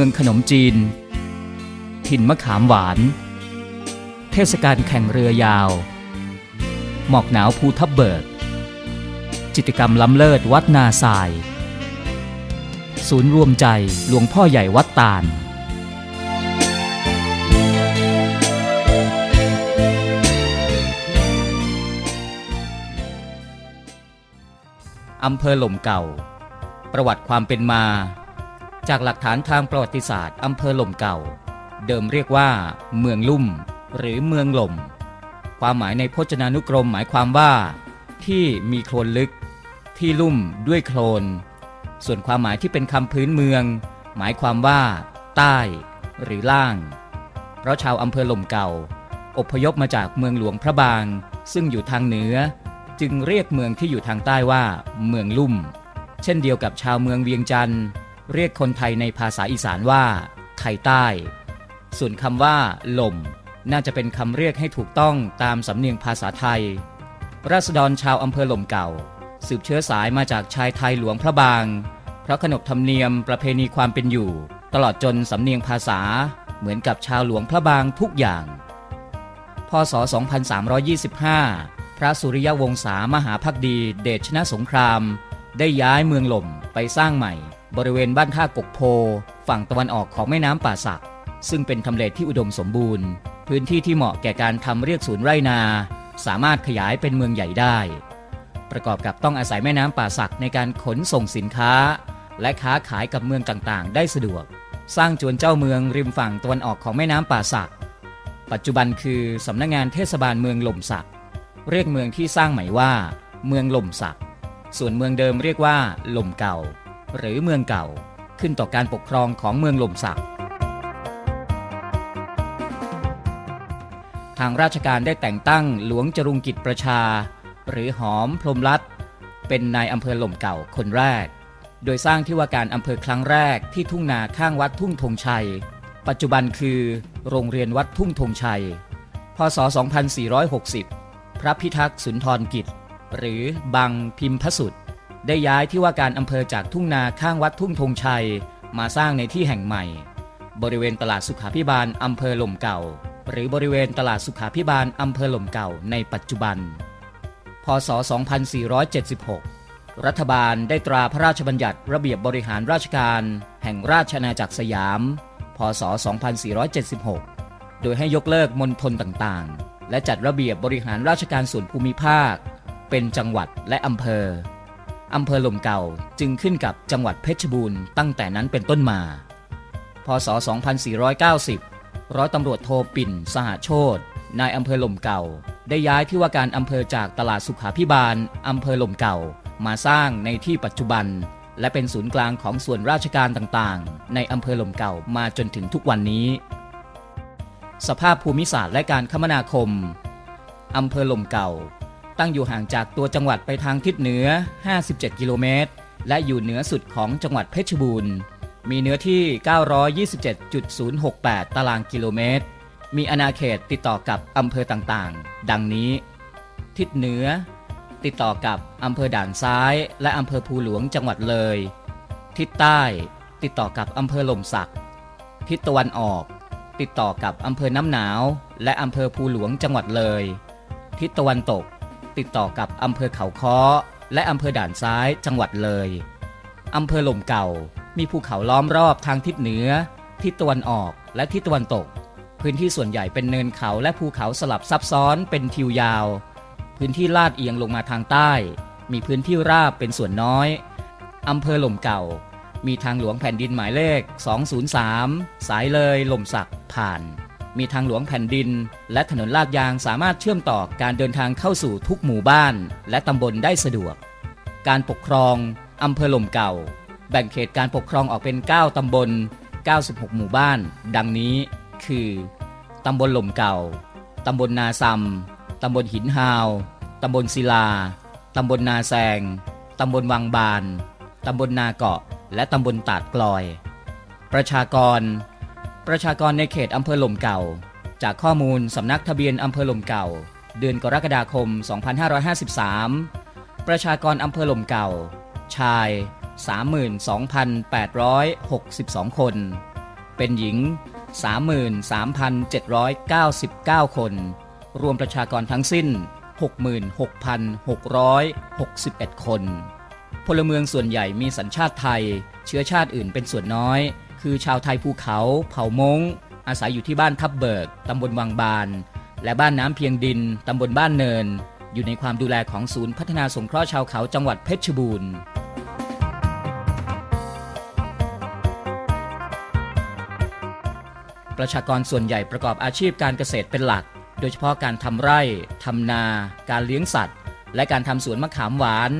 เมืองขนมจีน ถิ่นมะขามหวาน เทศกาลแข่งเรือยาว หมอกหนาวภูทับเบิก จิตกรรมล้ำเลิศวัดนาทราย ศูนย์รวมใจหลวงพ่อใหญ่วัดตาลอำเภอหล่มเก่า ประวัติความเป็นมา จากหลักฐานทางประวัติศาสตร์อำเภอหล่มเก่า เดิมเรียกว่า เมืองลุ่ม หรือเมืองหล่ม ความหมายในพจนานุกรมหมายความว่า ที่มีโคลนลึก ที่ลุ่มด้วยโคลน ส่วนความหมายที่เป็นคำพื้นเมือง หมายความว่า ใต้ หรือล่าง เพราะชาวอำเภอหล่มเก่า อพยพมาจากเมืองหลวงพระบาง ซึ่งอยู่ทางเหนือ จึงเรียกเมืองที่อยู่ทางใต้ว่า เมืองลุ่ม เช่นเดียวกับชาวเมืองเวียงจันทร์ เรียกคนไทยในภาษาอีสานว่าไทยใต้ ส่วนคำว่าหล่ม น่าจะเป็นคำเรียกให้ถูกต้องตามสำเนียงภาษาไทย ราษฎรชาวอำเภอหล่มเก่า สืบเชื้อสายมาจากชายไทยหลวงพระบาง เพราะขนบธรรมเนียมประเพณีความเป็นอยู่ ตลอดจนสำเนียงภาษา เหมือนกับชาวหลวงพระบางทุกอย่าง พศ 2325 พระสุริยวงศามหาภักดี เดชชนะสงคราม ได้ย้ายเมืองหล่มไปสร้างใหม่ บริเวณบ้านท่ากกโพ ฝั่งตะวันออกของแม่น้ำป่าสัก ซึ่งเป็นทำเลที่อุดมสมบูรณ์ พื้นที่ที่เหมาะแก่การทำเรียกศูนย์ไรนา สามารถขยายเป็นเมืองใหญ่ได้ ประกอบกับต้องอาศัยแม่น้ำป่าสักในการขนส่งสินค้า และค้าขายกับเมืองต่างๆ ได้สะดวก สร้างจวนเจ้าเมืองริมฝั่งตะวันออกของแม่น้ำป่าสัก ปัจจุบันคือสำนักงงานเทศบาลเมืองหล่มสัก เรียกเมืองที่สร้างใหม่ว่า เมืองหล่มสัก ส่วนเมืองเดิมเรียกว่าหล่มเก่า หรือเมืองเก่าขึ้นต่อการปกครองของเมืองลมสัก ทางราชการได้แต่งตั้งหลวงจรุงกิจประชา หรือหอมพรมรัตเป็นนายอำเภอหล่มเก่าคนแรก โดยสร้างที่ว่าการอำเภอครั้งแรกที่ทุ่งนาข้างวัดทุ่งธงชัย ปัจจุบันคือโรงเรียนวัดทุ่งธงชัย พศ 2460 พระพิทักษ์สุนทรกิจ หรือบังพิมพสุด ได้ย้ายที่ว่าการอำเภอจากทุ่งนาข้างวัดทุ่งธงชัย มาสร้างในที่แห่งใหม่ บริเวณตลาดสุขาพิบาลอำเภอหล่มเก่า หรือบริเวณตลาดสุขาพิบาลอำเภอหล่มเก่าในปัจจุบัน พศ 2476 รัฐบาลได้ตราพระราชบัญญัติระเบียบบริหารราชการ แห่งราชอาณาจักรสยาม พศ 2476 โดยให้ยกเลิกมณฑลต่างๆ และจัดระเบียบบริหารราชการส่วนภูมิภาค เป็นจังหวัดและอำเภอ อำเภอหล่มเก่าจึงขึ้นกับจังหวัดเพชรบูรณ์ตั้งแต่นั้นเป็นต้นมา พศ 2490 ร้อยตำรวจโทปิ่น สหโชตนายอำเภอหล่มเก่า ได้ย้ายที่ว่าการอำเภอจากตลาดสุขาพิบาลอำเภอหล่มเก่า มาสร้างในที่ปัจจุบัน และเป็นศูนย์กลางของส่วนราชการต่างๆ ในอำเภอหล่มเก่ามาจนถึงทุกวันนี้ สภาพภูมิศาสตร์และการคมนาคมอำเภอหล่มเก่า ตั้งอยู่ห่างจากตัวจังหวัดไปทางทิศเหนือ 57 กิโลเมตร และอยู่เหนือสุดของจังหวัดเพชรบูรณ์ มีเนื้อที่ 927.068 ตารางกิโลเมตร มีอาณาเขตติดต่อกับอำเภอต่างๆ ดังนี้ ทิศเหนือ ติดต่อกับอำเภอด่านซ้าย และอำเภอภูหลวงจังหวัดเลย ทิศใต้ ติดต่อกับอำเภอหล่มสัก ทิศตะวันออก ติดต่อกับอำเภอน้ำหนาว และอำเภอภูหลวงจังหวัดเลย ทิศตะวันตก ติดต่อกับอำเภอเขาค้อ และอำเภอด่านซ้ายจังหวัดเลยอำเภอหล่มเก่า มีภูเขาล้อมรอบทางทิศเหนือ ทิศตะวันออกและทิศตะวันตก พื้นที่ส่วนใหญ่เป็นเนินเขาและภูเขาสลับซับซ้อนเป็นทิวยาว พื้นที่ลาดเอียงลงมาทางใต้ มีพื้นที่ราบเป็นส่วนน้อยอำเภอหล่มเก่า มีทางหลวงแผ่นดินหมายเลข 203 สายเลยหล่มสักผ่าน มีทางหลวงแผ่นดิน และถนนลาดยางสามารถเชื่อมต่อการเดินทางเข้าสู่ทุกหมู่บ้าน และตำบลได้สะดวก การปกครองอำเภอหล่มเก่า แบ่งเขตการปกครองออกเป็น 9 ตำบล 96 หมู่บ้าน ดังนี้คือ ตำบลหล่มเก่า ตำบลนาซัมตำบลหินฮาว ตำบลศิลา ตำบลนาแซง ตำบลวังบาน ตำบลนาเกาะ และตำบลตาดกลอย ประชากร ประชากรในเขตอำเภอหล่มเก่า จากข้อมูลสำนักทะเบียนอำเภอหล่มเก่า เดือนกรกฎาคม 2553 ประชากรอำเภอหล่มเก่า ชาย 32,862 คน เป็นหญิง 33,799 คน รวมประชากรทั้งสิ้น 66,661 คน พลเมืองส่วนใหญ่มีสัญชาติไทย เชื้อชาติอื่นเป็นส่วนน้อย คือชาวไทยภูเขา เผ่ามงอาศัยอยู่ที่บ้านทับเบิกตำบลวังบาน และบ้านน้ำเพียงดินตำบลบ้านเนิน อยู่ในความดูแลของศูนย์พัฒนาสงเคราะห์ชาวเขาจังหวัดเพชรบูรณ์ประชากรส่วนใหญ่ประกอบอาชีพการเกษตรเป็นหลัก โดยเฉพาะการทำไร่ทำนา การเลี้ยงสัตว์ และการทำสวนมะขามหวาน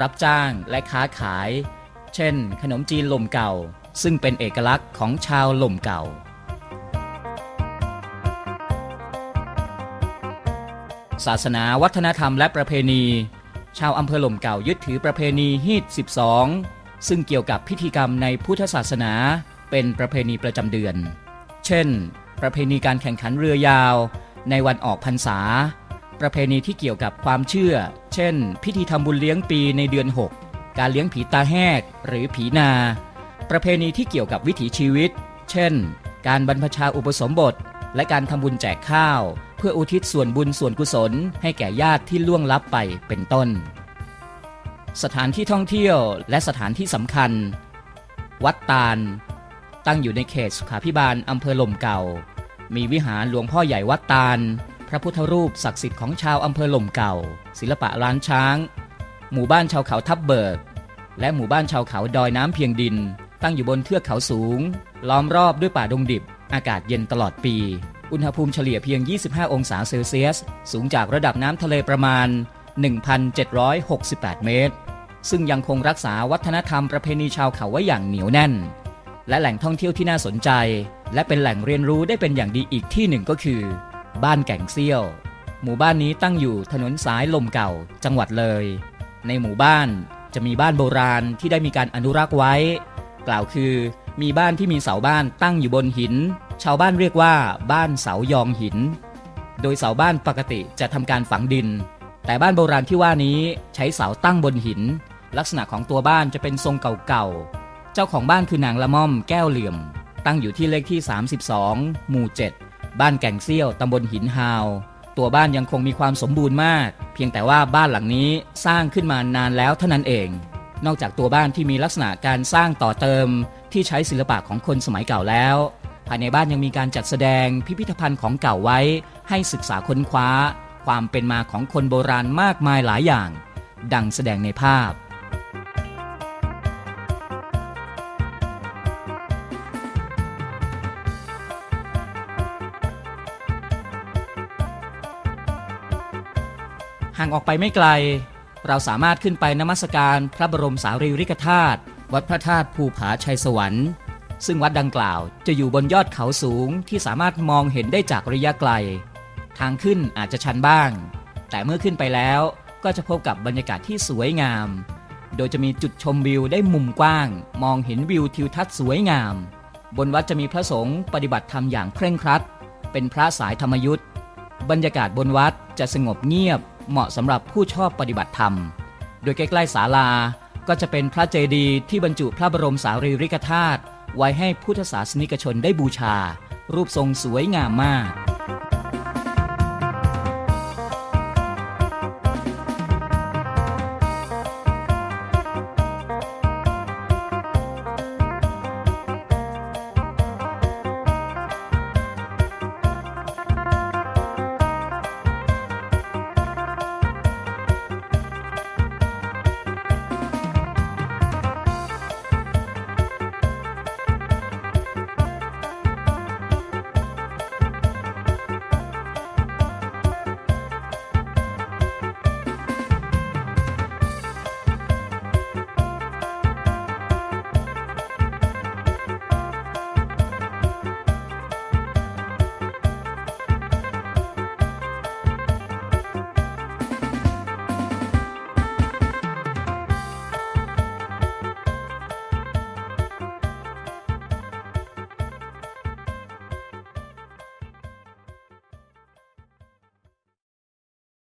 รับจ้างและค้าขาย เช่น ขนมจีนลมเก่า ซึ่งเป็นเอกลักษณ์ของชาวลมเก่า ศาสนาวัฒนธรรมและประเพณี ชาวอำเภอหล่มเก่ายึดถือประเพณีฮีด12 ซึ่งเกี่ยวกับพิธีกรรมในพุทธศาสนาเป็นประเพณีประจำเดือน เช่น ประเพณีการแข่งขันเรือยาว ในวันออกพรรษา ประเพณีที่เกี่ยวกับความเชื่อ เช่น พิธีทำบุญเลี้ยงปีในเดือน 6 การเลี้ยงผีตาแหกหรือผีนา ประเพณีที่เกี่ยวกับวิถีชีวิต เช่น การบรรพชาอุปสมบท และการทำบุญแจกข้าว เพื่ออุทิศส่วนบุญส่วนกุศล ให้แก่ญาติที่ล่วงลับไปเป็นต้น สถานที่ท่องเที่ยวและสถานที่สำคัญ วัดตาล ตั้งอยู่ในเขตสุขาพิบาลอำเภอลมเก่า มีวิหารหลวงพ่อใหญ่วัดตาล พระพุทธรูปศักดิ์สิทธิ์ของชาวอำเภอลมเก่า ศิลปะล้านช้าง หมู่บ้านชาวเขาทับเบิกและหมู่บ้านชาวเขาดอยน้ำเพียงดิน ตั้งอยู่บนเทือกเขาสูง ล้อมรอบด้วยป่าดงดิบ อากาศเย็นตลอดปี อุณหภูมิเฉลี่ยเพียง 25 องศาเซลเซียส สูงจากระดับน้ำทะเลประมาณ 1,768 เมตร ซึ่งยังคงรักษาวัฒนธรรมประเพณีชาวเขาไว้อย่างเหนียวแน่น และแหล่งท่องเที่ยวที่น่าสนใจ และเป็นแหล่งเรียนรู้ได้เป็นอย่างดีอีกที่หนึ่งก็คือ บ้านแก่งเซี่ยว หมู่บ้านนี้ตั้งอยู่ถนนสายลมเก่า จังหวัดเลย ในหมู่บ้านจะมีบ้านโบราณที่ได้มีการอนุรักษ์ไว้ กล่าวคือ มีบ้านที่มีเสาบ้านตั้งอยู่บนหิน ชาวบ้านเรียกว่า บ้านเสายองหิน โดยเสาบ้านปกติจะทำการฝังดิน แต่บ้านโบราณที่ว่านี้ใช้เสาตั้งบนหิน ลักษณะของตัวบ้านจะเป็นทรงเก่าๆ เจ้าของบ้านคือนางละม่อมแก้วเหลี่ยม ตั้งอยู่ที่เลขที่ 32 หมู่ 7 บ้านแก่งเซี่ยวตำบลหินฮาว ตัวบ้านยังคงมีความสมบูรณ์มาก เพียงแต่ว่าบ้านหลังนี้สร้างขึ้นมานานแล้วเท่านั้นเอง นอกจากตัวบ้านที่มีลักษณะการสร้างต่อเติมที่ใช้ศิลปะของคนสมัยเก่าแล้ว ภายในบ้านยังมีการจัดแสดงพิพิธภัณฑ์ของเก่าไว้ ให้ศึกษาค้นคว้า ความเป็นมาของคนโบราณมากมายหลายอย่าง ดังแสดงในภาพ ห่างออกไปไม่ไกล เราสามารถขึ้นไปนมัสการพระบรมสารีริกธาตุวัดพระธาตุภูผาชัยสวรรค์ ซึ่งวัดดังกล่าวจะอยู่บนยอดเขาสูงที่สามารถมองเห็นได้จากระยะไกล ทางขึ้นอาจจะชันบ้าง แต่เมื่อขึ้นไปแล้วก็จะพบกับบรรยากาศที่สวยงาม โดยจะมีจุดชมวิวได้มุมกว้าง มองเห็นวิวทิวทัศน์สวยงาม บนวัดจะมีพระสงฆ์ปฏิบัติธรรมอย่างเคร่งครัด เป็นพระสายธรรมยุทธ์บรรยากาศบนวัดจะสงบเงียบ เหมาะสำหรับผู้ชอบปฏิบัติธรรม โดยใกล้ๆศาลาก็จะเป็นพระเจดีย์ที่บรรจุพระบรมสารีริกธาตุไว้ให้พุทธศาสนิกชนได้บูชา รูปทรงสวยงามมาก